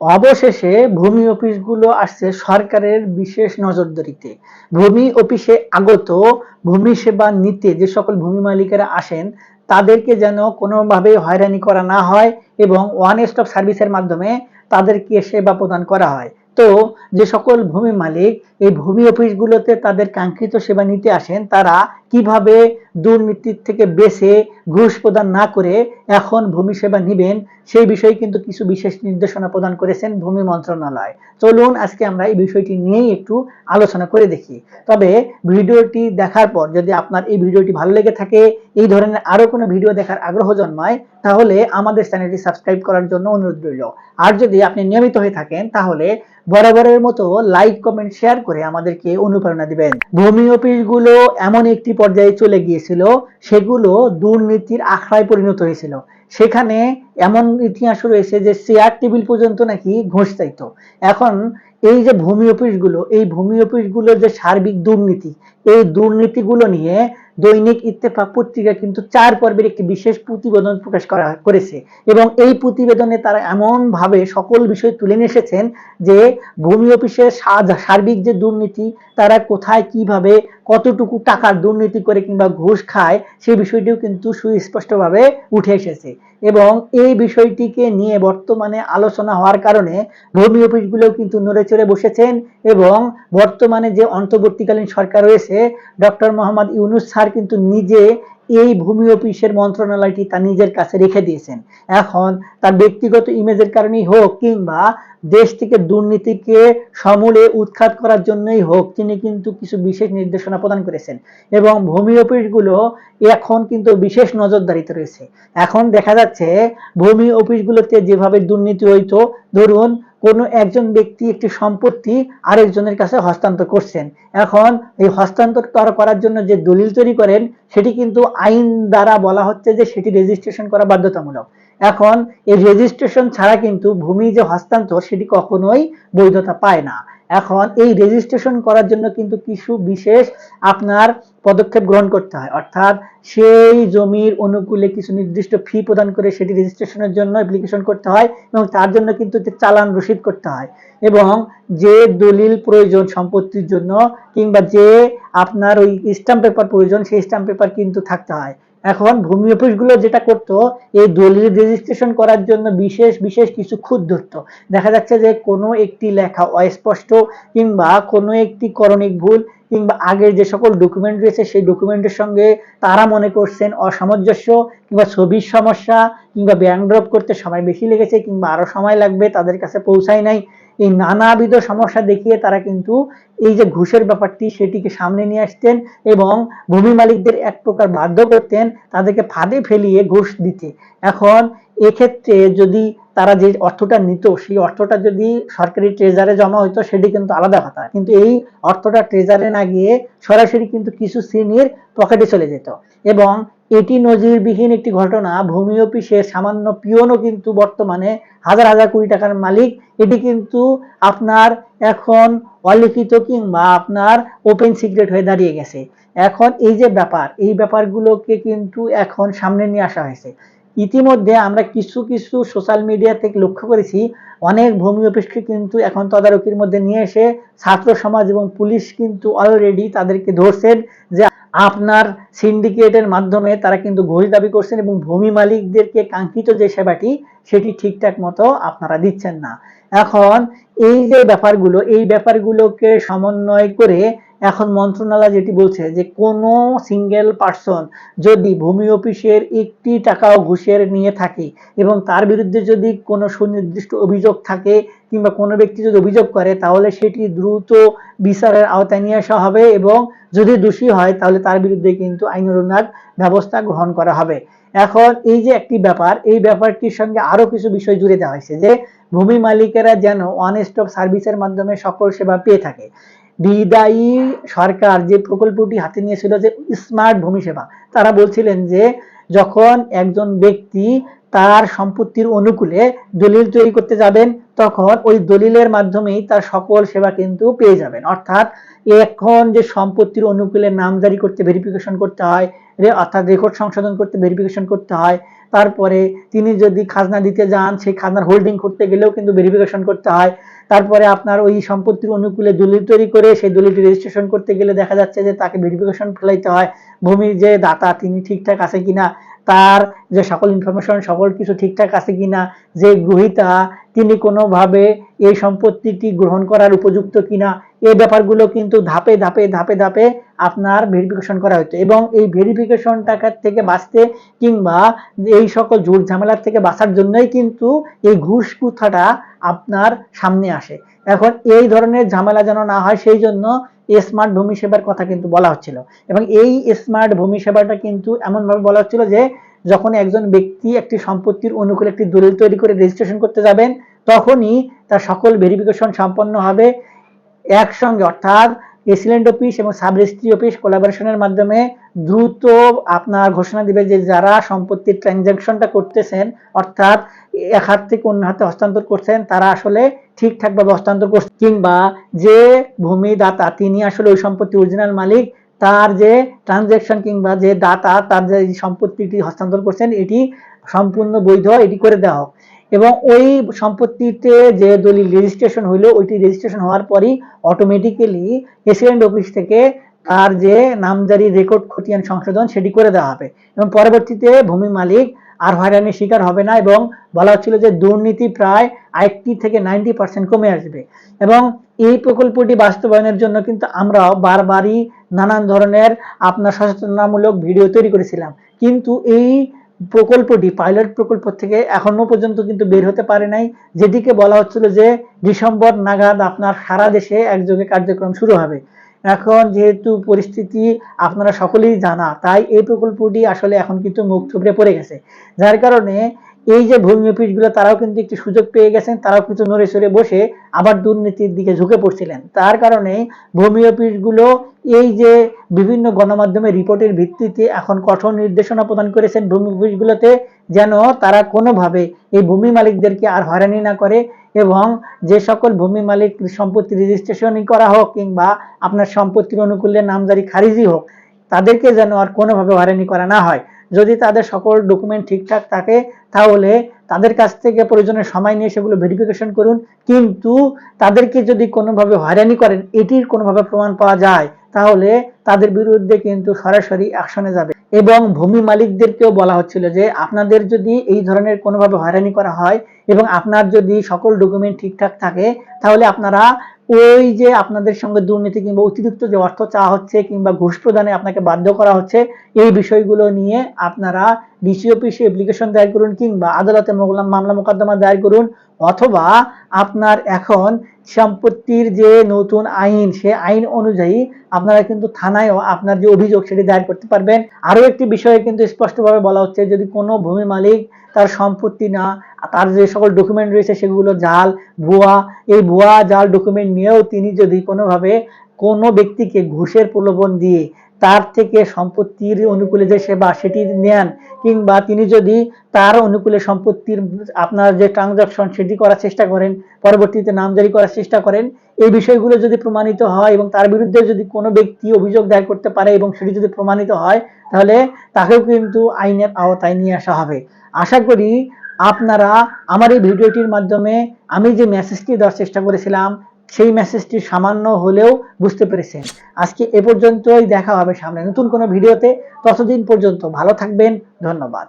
অবশেষে ভূমি অফিসগুলো আসছে সরকারের বিশেষ নজরদারিতে। ভূমি অফিসে আগত ভূমি সেবা নিতে যে সকল ভূমি মালিকেরা আসেন, তাদেরকে যেন কোনোভাবে হয়রানি করা না হয় এবং ওয়ান স্টপ সার্ভিসের মাধ্যমে তাদেরকে সেবা প্রদান করা হয়। তো যে সকল ভূমি মালিক এই ভূমি অফিসগুলোতে তাদের কাঙ্ক্ষিত সেবা নিতে আসেন, তারা কীভাবে দুর্নীতির থেকে বেছে ঘুষ প্রদান না করে এখন ভূমি সেবা নিবেন, সেই বিষয়ে কিন্তু কিছু বিশেষ নির্দেশনা প্রদান করেছেন ভূমি মন্ত্রণালয়। চলুন আজকে আমরা এই বিষয়টি নিয়েই একটু আলোচনা করে দেখি। তবে ভিডিওটি দেখার পর যদি আপনার এই ভিডিওটি ভালো লেগে থাকে, এই ধরনের আরও কোনো ভিডিও দেখার আগ্রহ জন্মায়, তাহলে আমাদের চ্যানেলটি সাবস্ক্রাইব করার জন্য অনুরোধ রইল। আর যদি আপনি নিয়মিত হয়ে থাকেন, তাহলে বরাবরের মতো লাইক, কমেন্ট, শেয়ার করে আমাদেরকে অনুপ্রেরণা দিবেন। ভূমি অফিসগুলো এমন একটি পর্যায়ে চলে গিয়েছিল, সেগুলো দুর্নীতির আখড়ায় পরিণত হয়েছিল। সেখানে এমন ইতিহাস রয়েছে যে চেয়ার টেবিল পর্যন্ত নাকি ঘুষ চাইতো এখন এই যে ভূমি অফিসগুলো, এই ভূমি অফিসগুলোর যে সার্বিক দুর্নীতি, এই দুর্নীতিগুলো নিয়ে দৈনিক ইত্তেফাক পত্রিকা কিন্তু চার পর্বের একটি বিশেষ প্রতিবেদন প্রকাশ করা করেছে। এবং এই প্রতিবেদনে তারা এমন ভাবে সকল বিষয় তুলে এসেছেন যে ভূমি অফিসের সার্বিক যে দুর্নীতি, তারা কোথায় কীভাবে কতটুকু টাকার দুর্নীতি করে কিংবা ঘুষ খায়, সেই বিষয়টিও কিন্তু সুস্পষ্টভাবে উঠে এসেছে। এবং এই বিষয়টিকে নিয়ে বর্তমানে আলোচনা হওয়ার কারণে ভূমি অফিসগুলোও কিন্তু নড়ে চড়ে বসেছেন এবং বর্তমানে যে অন্তর্বর্তীকালীন সরকার রয়েছে, ডক্টর মোহাম্মদ ইউনুস স্যার কিন্তু নিজে এই ভূমি অফিসের মন্ত্রণালয়টি তার নিজের কাছে রেখে দিয়েছেন। এখন তার ব্যক্তিগত ইমেজের কারণেই হোক কিংবা দেশ থেকে দুর্নীতিকে সমূলে উৎখাত করার জন্যই হোক, তিনি কিন্তু কিছু বিশেষ নির্দেশনা প্রদান করেছেন এবং ভূমি অফিসগুলো এখন কিন্তু বিশেষ নজরদারিতে রয়েছে। এখন দেখা যাচ্ছে ভূমি অফিসগুলোতে যেভাবে দুর্নীতি হইতো, ধরুন কোনো একজন ব্যক্তি একটি সম্পত্তি আরেকজনের কাছে হস্তান্তর করছেন। এখন এই হস্তান্তর করার জন্য যে দলিল তৈরি করেন, সেটি কিন্তু আইন দ্বারা বলা হচ্ছে যে সেটি রেজিস্ট্রেশন করা বাধ্যতামূলক। এখন এই রেজিস্ট্রেশন ছাড়া কিন্তু ভূমি যে হস্তান্তর সেটি কখনোই বৈধতা পায় না। এখন এই রেজিস্ট্রেশন করার জন্য কিন্তু কিছু বিশেষ আপনার পদক্ষেপ গ্রহণ করতে হয়। অর্থাৎ সেই জমির অনুকূলে কিছু নির্দিষ্ট ফি প্রদান করে সেটি রেজিস্ট্রেশনের জন্য অ্যাপ্লিকেশন করতে হয় এবং তার জন্য কিন্তু চালান রসিদ করতে হয় এবং যে দলিল প্রয়োজন সম্পত্তির জন্য কিংবা যে আপনার ওই স্ট্যাম্প পেপার প্রয়োজন সেই স্ট্যাম্প পেপার কিন্তু থাকতে হয়। এখন ভূমি অফিসগুলো যেটা করতো, এই দলিল রেজিস্ট্রেশন করার জন্য বিশেষ বিশেষ কিছু খুঁত ধরতো। দেখা যাচ্ছে যে কোনো একটি লেখা অস্পষ্ট কিংবা কোনো একটি করণিক ভুল কিংবা আগের যে সকল ডকুমেন্ট রয়েছে, সেই ডকুমেন্টের সঙ্গে তারা মনে করছেন অসামঞ্জস্য কিংবা ছবির সমস্যা কিংবা ব্যাংক ড্রপ করতে সময় বেশি লেগেছে কিংবা আরও সময় লাগবে, তাদের কাছে পৌঁছায় নাই। এই নানাবিধ সমস্যা দেখিয়ে তারা কিন্তু এই যে ঘুষের ব্যাপারটি সেটিকে সামনে নিয়ে আসতেন এবং ভূমি মালিকদের এক প্রকার বাধ্য করতেন তাদেরকে ফাঁদে ফেলিয়ে ঘুষ দিতে। এখন এক্ষেত্রে যদি তারা যে অর্থটা নিত, সেই অর্থটা যদি সরকারি ট্রেজারে জমা হইতো, সেটি কিন্তু আলাদা কথা। কিন্তু এই অর্থটা ট্রেজারে না গিয়ে সরাসরি কিন্তু কিছু শ্রেণির পকেটে চলে যেত। এবং এটি নজিরবিহীন একটি ঘটনা। ভূমি অফিসের সামান্য পিয়নও কিন্তু বর্তমানে হাজার হাজার কোটি টাকার মালিক। এটি কিন্তু আপনার এখন অলিখিত কিংবা আপনার ওপেন সিক্রেট হয়ে দাঁড়িয়ে গেছে। এখন এই যে ব্যাপার, এই ব্যাপারগুলোকে কিন্তু এখন সামনে নিয়ে আসা হয়েছে। ইতিমধ্যে আমরা কিছু কিছু সোশ্যাল মিডিয়া থেকে লক্ষ্য করেছি, অনেক ভূমি অফিসকে কিন্তু এখন তদারকির মধ্যে নিয়ে এসে ছাত্র সমাজ এবং পুলিশ কিন্তু অলরেডি তাদেরকে ধরছেন যে আপনার সিন্ডিকেটের মাধ্যমে তারা কিন্তু ঘুষ দাবি করছেন এবং ভূমি মালিকদেরকে কাঙ্ক্ষিত যে সেবাটি, সেটি ঠিকঠাক মতো আপনারা দিচ্ছেন না। এখন এই যে ব্যাপারগুলো, এই ব্যাপারগুলোকে সমন্বয় করে এখন মন্ত্রণালয় যেটি বলছে যে কোনো সিঙ্গেল পার্সন যদি ভূমি অফিসের একটি টাকাও ঘুষের নিয়ে থাকে এবং তার বিরুদ্ধে যদি কোনো সুনির্দিষ্ট অভিযোগ থাকে কিংবা কোনো ব্যক্তি যদি অভিযোগ করে, তাহলে সেটি দ্রুত বিচারের আওতায় নিয়ে আসা হবে এবং যদি দোষী হয়, তাহলে তার বিরুদ্ধে কিন্তু আইনানুগ ব্যবস্থা গ্রহণ করা হবে। এখন এই যে একটি ব্যাপার, এই ব্যাপারটির সঙ্গে আরও কিছু বিষয় জুড়ে দেওয়া হয়েছে যে, ভূমি মালিকেরা যেন ওয়ান স্টপ সার্ভিসের মাধ্যমে সকল সেবা পেয়ে থাকে। বিদায়ী সরকার যে প্রকল্পটি হাতে নিয়েছিল যে স্মার্ট ভূমি সেবা, তারা বলছিলেন যে, যখন একজন ব্যক্তি তার সম্পত্তির অনুকূলে দলিল তৈরি করতে যাবেন, তখন ওই দলিলের মাধ্যমেই তার সকল সেবা কিন্তু পেয়ে যাবেন। অর্থাৎ এখন যে সম্পত্তির অনুকূলে নামজারি করতে ভেরিফিকেশন করতে হয়, রে- অর্থাৎ রেকর্ড সংশোধন করতে ভেরিফিকেশন করতে হয়, তারপরে তিনি যদি খাজনা দিতে যান, সেই খাজনার হোল্ডিং করতে গেলেও কিন্তু ভেরিফিকেশন করতে হয়। তারপরে আপনার ওই সম্পত্তির অনুকূলে দলিল তৈরি করে সেই দলিলটি রেজিস্ট্রেশন করতে গেলে দেখা যাচ্ছে যে তাকে ভেরিফিকেশন ফেলাইতে হয়। ভূমির যে দাতা, তিনি ঠিকঠাক আছে কিনা তার যে সকল ইনফরমেশন সকল কিছু ঠিকঠাক আছে কিনা, যে গ্রহিতা, তিনি কোনোভাবে এই সম্পত্তিটি গ্রহণ করার উপযুক্ত কিনা, এই ব্যাপারগুলো কিন্তু ধাপে ধাপে ধাপে ধাপে আপনার ভেরিফিকেশন করা হতো এবং এই ভেরিফিকেশন টাকা থেকে বাঁচতে কিংবা এই সকল ঝুট ঝামেলার থেকে বাঁচার জন্যই কিন্তু এই ঘুষ কুথাটা আপনার সামনে আসে। এখন এই ধরনের ঝামেলা যেন না হয়, সেই জন্য স্মার্ট ভূমি সেবার কথা কিন্তু বলা হচ্ছিল। এবং এই স্মার্ট ভূমি সেবাটা কিন্তু এমনভাবে বলা হচ্ছিল যে, যখন একজন ব্যক্তি একটি সম্পত্তির অনুকূলে একটি দলিল তৈরি করে রেজিস্ট্রেশন করতে যাবেন, তখনই তার সকল ভেরিফিকেশন সম্পন্ন হবে। একসঙ্গে অর্থাৎ এসিলেন্ট অফিস এবং সাব রেজিস্ট্রি অফিস কোলাবোরেশনের মাধ্যমে দ্রুত আপনার ঘোষণা দিবে যে, যারা সম্পত্তির ট্রানজ্যাকশনটা করতেছেন, অর্থাৎ এক হাত থেকে অন্য হাতে হস্তান্তর করছেন, তারা আসলে ঠিকঠাকভাবে হস্তান্তর করছেন কিংবা যে ভূমিদাতা, তিনি আসলে ওই সম্পত্তির অরিজিনাল মালিক, তার যে ট্রানজ্যাকশন কিংবা যে দাতা, তার যে সম্পত্তিটি হস্তান্তর করছেন, এটি সম্পূর্ণ বৈধ, এটি করে দেওয়া হোক। এবং ওই সম্পত্তিতে যে দলিল রেজিস্ট্রেশন হইল, ওইটি রেজিস্ট্রেশন হওয়ার পরই অটোমেটিক্যালি এসিডেন্ট অফিস থেকে তার যে নামজারি রেকর্ড খতিয়ান সংশোধন, সেটি করে দেওয়া হবে। এবং পরবর্তীতে ভূমি মালিক আর হয়রানির শিকার হবে না এবং বলা হচ্ছিল যে দুর্নীতি প্রায় আইটি থেকে নাইনটি পার্সেন্ট কমে আসবে। এবং এই প্রকল্পটি বাস্তবায়নের জন্য কিন্তু আমরাও বারবারই নানান ধরনের আপনার সচেতনামূলক ভিডিও তৈরি করেছিলাম। কিন্তু এই প্রকল্পটি, পাইলট প্রকল্প থেকে এখনও পর্যন্ত কিন্তু বের হতে পারে নাই, যেটিকে বলা হচ্ছিল যে ডিসেম্বর নাগাদ আপনার সারা দেশে একযোগে কার্যক্রম শুরু হবে। এখন যেহেতু পরিস্থিতি আপনারা সকলেই জানা, তাই এই প্রকল্পটি আসলে এখন কিন্তু মুখ থুবড়ে পড়ে গেছে। যার কারণে এই যে ভূমি অফিসগুলো, তারাও কিন্তু একটি সুযোগ পেয়ে গেছেন, তারাও কিন্তু নড়ে সরে বসে আবার দুর্নীতির দিকে ঝুঁকে পড়ছিলেন। তার কারণে ভূমি অফিসগুলো এই যে বিভিন্ন গণমাধ্যমে রিপোর্টের ভিত্তিতে এখন কঠোর নির্দেশনা প্রদান করেছেন ভূমি অফিসগুলোতে, যেন তারা কোনোভাবে এই ভূমি মালিকদেরকে আর হয়রানি না করে এবং যে সকল ভূমি মালিক সম্পত্তি রেজিস্ট্রেশনই করা হোক কিংবা আপনার সম্পত্তির অনুকূলে নামজারি খারিজি হোক, তাদেরকে যেন আর কোনোভাবে হয়রানি করা না হয়। যদি তাদের সকল ডকুমেন্ট ঠিকঠাক থাকে, তাহলে তাদের কাছ থেকে প্রয়োজনের সময় নিয়ে সেগুলো ভেরিফিকেশন করুন। কিন্তু তাদেরকে যদি কোনোভাবে হয়রানি করেন, এটির কোনোভাবে প্রমাণ পাওয়া যায়। তাহলে তাদের বিরুদ্ধে কিন্তু সরাসরি অ্যাকশনে যাবে। এবং ভূমি মালিকদেরকেও বলা হচ্ছিল যে, আপনাদের যদি এই ধরনের কোনোভাবে হয়রানি করা হয় এবং আপনার যদি সকল ডকুমেন্ট ঠিকঠাক থাকে, তাহলে আপনারা ওই যে আপনাদের সঙ্গে দুর্নীতি কিংবা অতিরিক্ত যে অর্থ চাওয়া হচ্ছে কিংবা ঘুষ প্রদানে আপনাকে বাধ্য করা হচ্ছে, এই বিষয়গুলো নিয়ে আপনারা ডিসি অফিসে অ্যাপ্লিকেশন দায়ের করুন কিংবা আদালতে মামলা মোকদ্দমা দায়ের করুন। অথবা আপনার এখন সম্পত্তির যে নতুন আইন, সে আইন অনুযায়ী আপনারা কিন্তু থানায়ও আপনার যে অভিযোগ সেটি দায়ের করতে পারবেন। আরও একটি বিষয়ে কিন্তু স্পষ্টভাবে বলা হচ্ছে, যদি কোনো ভূমি মালিক তার সম্পত্তি না, তার যে সকল ডকুমেন্ট রয়েছে সেগুলো জাল, ভুয়া, এই ভুয়া জাল ডকুমেন্ট নিয়েও তিনি যদি কোনোভাবে কোনো ব্যক্তিকে ঘুষের প্রলোভন দিয়ে তার থেকে সম্পত্তির অনুকূলে যে সেবা সেটি নেন, কিংবা তিনি যদি তার অনুকূলে সম্পত্তির আপনার যে ট্রানজাকশন সেটি করার চেষ্টা করেন, পরবর্তীতে নামজারি করার চেষ্টা করেন, এই বিষয়গুলো যদি প্রমাণিত হয় এবং তার বিরুদ্ধে যদি কোনো ব্যক্তি অভিযোগ দায়ের করতে পারে এবং সেটি যদি প্রমাণিত হয়, তাহলে তাকেও কিন্তু আইনের আওতায় নিয়ে আসা হবে। আশা করি আপনারা আমার এই ভিডিওটির মাধ্যমে আমি যে মেসেজটি দেওয়ার চেষ্টা করেছিলাম সেই মেসেজটি সামান্য হলেও বুঝতে পেরেছেন। আজকে এ পর্যন্তই, দেখা হবে সামনে নতুন কোনো ভিডিওতে। ততদিন পর্যন্ত ভালো থাকবেন, ধন্যবাদ।